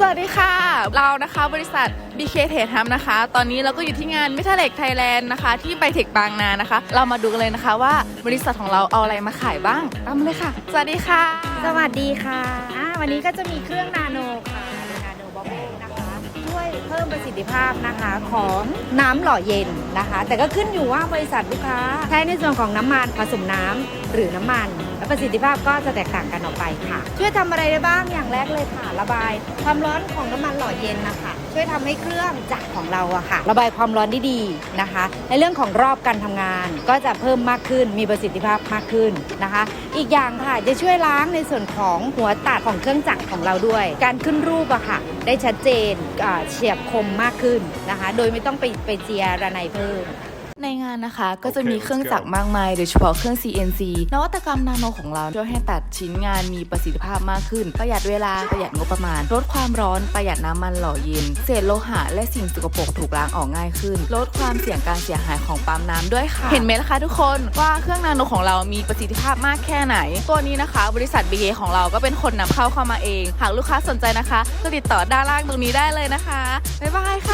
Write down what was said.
สวัสดีค่ะ เรานะคะบริษัท BK t e c h ทำนะคะ ตอนนี้เราก็อยู่ที่งาน m e t a l e c Thailand นะคะ ที่ไบเทคบางนานะคะ เรามาดูกันเลยนะคะว่าบริษัทของเราเอาอะไรมาขายบ้างตามมาเลยค่ะ สวัสดีค่ะ สวัสดีค่ะอ่าวันนี้ก็จะมีเครื่องนาโนค่ะเป็นาโนบอมเบนะคะช่วยเพิ่มประสิทธิภาพนะคะของน้ำหล่อเย็นนะคะ แต่ก็ขึ้นอยู่ว่าบริษัทลูกค้าใช้ในส่วนของน้ำมันผสมน้ำหรือน้ำมัน และประสิทธิภาพก็จะแตกต่างกันออกไปค่ะ ช่วยทำอะไรได้บ้างอย่างแรกเลยค่ะ ระบายความร้อนของน้ำมันหล่อเย็นนะคะ ช่วยทำให้เครื่องจักรของเราอะค่ะ ระบายความร้อนได้ดีนะคะ ในเรื่องของรอบการทำงาน ก็จะเพิ่มมากขึ้นมีประสิทธิภาพมากขึ้นนะคะ อีกอย่างค่ะจะช่วยล้างในส่วนของหัวตัดของเครื่องจักรของเราด้วย การขึ้นรูปอะค่ะ ได้ชัดเจนเฉียบคมมากขึ้นนะคะ โดยไม่ต้องไปไปเจียระไนเพิ่ม ในงานนะคะก็จะมีเครื่องจักรมากมาย โดยเฉพาะเครื่อง CNC นวัตกรรมนาโนของเราช่วยให้ตัดชิ้นงานมีประสิทธิภาพมากขึ้น ประหยัดเวลาประหยัดงบประมาณ ลดความร้อนประหยัดน้ำมันหล่อเย็นเศษโลหะและสิ่งสกปรกถูกล้างออกง่ายขึ้น ลดความเสี่ยงการเสียหายของปั๊มน้ำด้วยค่ะ เห็นไหมล่ะคะทุกคนว่าเครื่องนาโนของเรามีประสิทธิภาพมากแค่ไหน ตัวนี้นะคะ บริษัท BA ของเราก็เป็นคนนำเข้าเข้ามาเอง หากลูกค้าสนใจนะคะ ก็ติดต่อด้านล่างตรงนี้ได้เลยนะคะบ๊ายบายค่ะ